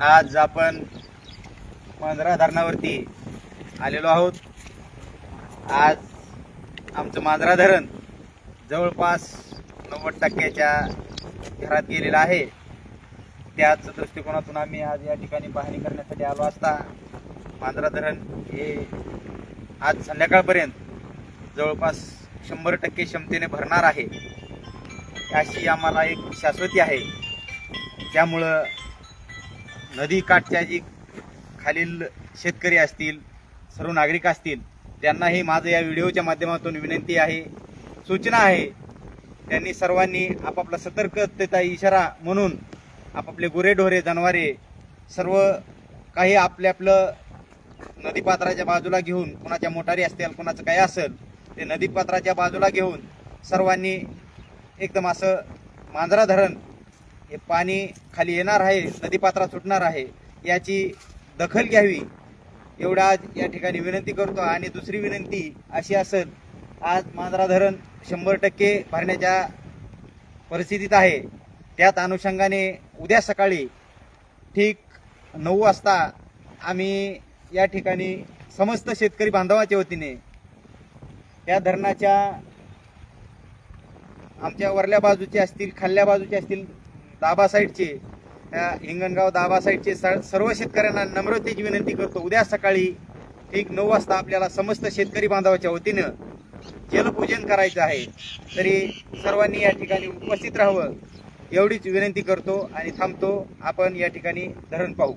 आज आपण मांजरा धरणावरती आलेलो आहोत. आज आमचं मांजरा धरण जवळपास नव्वद टक्क्याच्या घरात गेलेलं आहे. त्याच दृष्टिकोनातून आम्ही आज या ठिकाणी पाहणी करण्यासाठी आलो असता मांजरा धरण हे आज संध्याकाळपर्यंत जवळपास शंभर टक्के क्षमतेने भरणार आहे. अशी आम्हाला एक शाश्वती आहे. त्यामुळं नदी काठच्या जी खालील शेतकरी असतील सर्व नागरिक असतील त्यांनाही माझं या व्हिडिओच्या माध्यमातून विनंती आहे सूचना आहे. त्यांनी सर्वांनी आपापला सतर्कतेचा इशारा म्हणून आपापले गुरेढोरे जनावरे सर्व काही आपले आपलं नदीपात्राच्या बाजूला घेऊन कुणाच्या मोटारी असतील कुणाचं काही असेल ते नदीपात्राच्या बाजूला घेऊन सर्वांनी एकदम असं मांजरा धरण हे पाणी खाली येणार आहे नदीपात्रात सुटणार आहे याची दखल घ्यावी. एवढा आज या ठिकाणी विनंती करतो आणि दुसरी विनंती अशी असेल आज मांजरा धरण शंभर टक्के भरण्याच्या परिस्थितीत आहे. त्यात अनुषंगाने उद्या सकाळी ठीक नऊ वाजता आम्ही या ठिकाणी समस्त शेतकरी बांधवाच्या वतीने या धरणाच्या आमच्या वरल्या बाजूचे असतील खाल्ल्या बाजूचे असतील दाबा साईडचे हिंगणगाव दाबा साईडचे स- सर्व शेतकऱ्यांना नम्रतेची विनंती करतो. उद्या सकाळी ठीक नऊ वाजता आपल्याला समस्त शेतकरी बांधवाच्या वतीनं जलपूजन करायचं आहे. तरी सर्वांनी या ठिकाणी उपस्थित राहावं एवढीच विनंती करतो आणि थांबतो. आपण या ठिकाणी धरण पाहू.